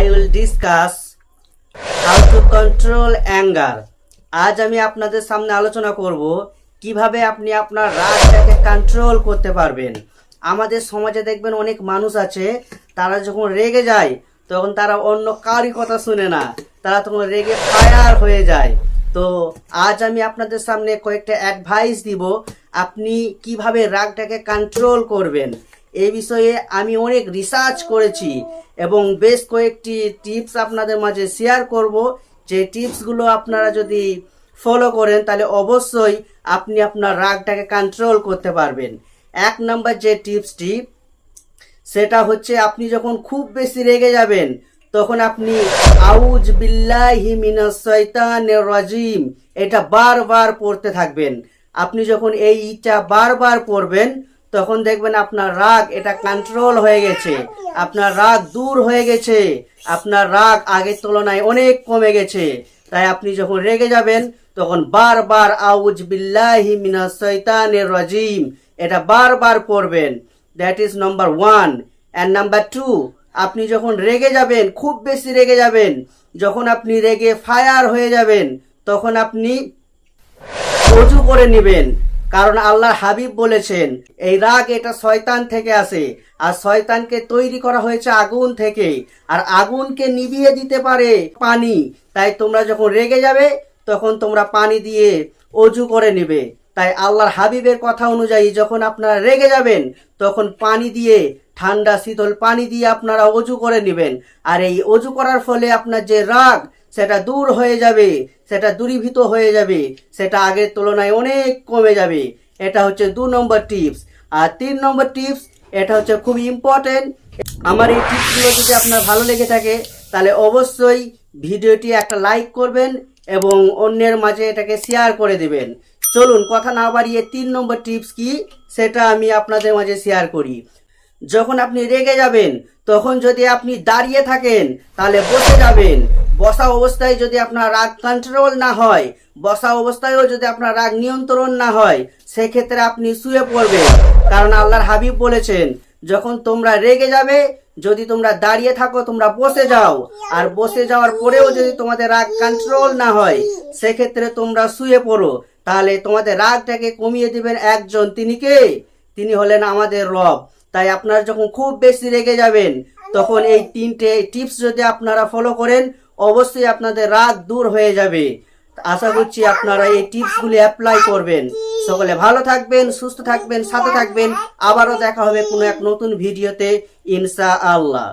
I will discuss how to control anger. আজ আমি আপনাদের সামনে আলোচনা করব কীভাবে আপনি আপনার রাগটাকে কন্ট্রোল করতে পারবেন। আমাদের সমাজে দেখবেন অনেক মানুষ আছে, তারা যখন রেগে যায়, তখন তারা অন্য কারই কথা শুনে না। তারা তখন রেগে ফায়ার হয়ে যায়। তো আজ আমি আপনাদের সামনে কয়েকটা অ্যাডভাইস দিব, আপনি কীভাবে রাগটাকে কন্ট্রোল করবেন। এই বিষয়ে আমি অনেক রিসার্চ করেছি এবং বেশ কয়েকটি টিপস আপনাদের মাঝে শেয়ার করব। যে টিপসগুলো আপনারা যদি ফলো করেন, তাহলে অবশ্যই আপনি আপনার রাগটাকে কন্ট্রোল করতে পারবেন। এক নম্বর যে টিপসটি সেটা হচ্ছে আপনি যখন খুব বেশি রেগে যাবেন, তখন আপনি আউজ বিল্লাহি মিনাস শয়তানির রাজিম, এটা বারবার পড়তে থাকবেন। আপনি যখন এই বারবার পড়বেন তখন দেখবেন আপনার রাগ, এটা কন্ট্রোল হয়ে গেছে। আপনার রাগ দূর হয়ে গেছে। আপনার রাগ আগের তুলনায় অনেক কমে গেছে। তাই আপনি যখন রেগে যাবেন, তখন বারবার আউজ বিল্লাহি মিনাস শয়তানির রাজিম এটা বারবার পড়বেন। That is number one and number two আপনি যখন রেগে যাবেন, খুব বেশি রেগে যাবেন, যখন আপনি রেগে ফায়ার হয়ে যাবেন, তখন আপনি অজু করে নেবেন। কারণ আল্লাহ হাবিব বলেছেন, এই রাগ এটা শয়তান থেকে আসে, আর শয়তানকে তৈরি করা হয়েছে আগুন থেকে, আর আগুনকে নিভিয়ে দিতে পারে পানি। তাই তোমরা যখন রেগে যাবে, তখন তোমরা পানি দিয়ে অজু করে নেবে। তাই আল্লাহর হাবিবের কথা অনুযায়ী যখন আপনারা রেগে যাবেন, তখন পানি দিয়ে, ঠান্ডা শীতল পানি দিয়ে আপনারা অজু করে নেবেন। আর এই অজু করার ফলে আপনার যে রাগ সেটা দূর হয়ে যাবে, সেটা দূরীভূত হয়ে যাবে, সেটা আগের তুলনায় অনেক কমে যাবে। এটা হচ্ছে দু নম্বর টিপস আর তিন নম্বর টিপস এটা হচ্ছে খুব ইম্পর্টেন্ট আমার এই টিপসগুলো যদি আপনার ভালো লেগে থাকে, তাহলে অবশ্যই ভিডিওটি একটা লাইক করবেন এবং অন্যের মাঝে এটাকে শেয়ার করে দেবেন। চলুন, কথা না বাড়িয়ে তিন নম্বর টিপস কি, সেটা আমি আপনাদের মাঝে শেয়ার করি। যখন আপনি রেগে যাবেন, তখন যদি আপনি দাঁড়িয়ে থাকেন, তাহলে বসে যাবেন। বসা অবস্থায় যদি আপনার রাগ কন্ট্রোল না হয়, বসা অবস্থায়ও যদি আপনার রাগ নিয়ন্ত্রণ না হয়, সেক্ষেত্রে আপনি শুয়ে পড়বেন। কারণ আল্লাহর হাবিব বলেছেন, যখন তোমরা রেগে যাবে, যদি তোমরা দাঁড়িয়ে থাকো, তোমরা বসে যাও। আর বসে যাওয়ার পরেও যদি তোমাদের রাগ কন্ট্রোল না হয়, সেক্ষেত্রে তোমরা শুয়ে পড়ো। তাহলে তোমাদের রাগটাকে কমিয়ে দিবেন একজন। তিনি কে? তিনি হলেন আমাদের রব। তাই আপনারা যখন খুব বেশি রেগে যাবেন, তখন এই তিনটে টিপস যদি আপনারা ফলো করেন অবশ্যই আপনাদের রাগ দূর হয়ে যাবে। আশা করছি আপনারা এই টিপসগুলি অ্যাপ্লাই করবেন। সকলে ভালো থাকবেন, সুস্থ থাকবেন, সাথে থাকবেন। আবারও দেখা হবে কোনো এক নতুন ভিডিওতে ইনশা আল্লাহ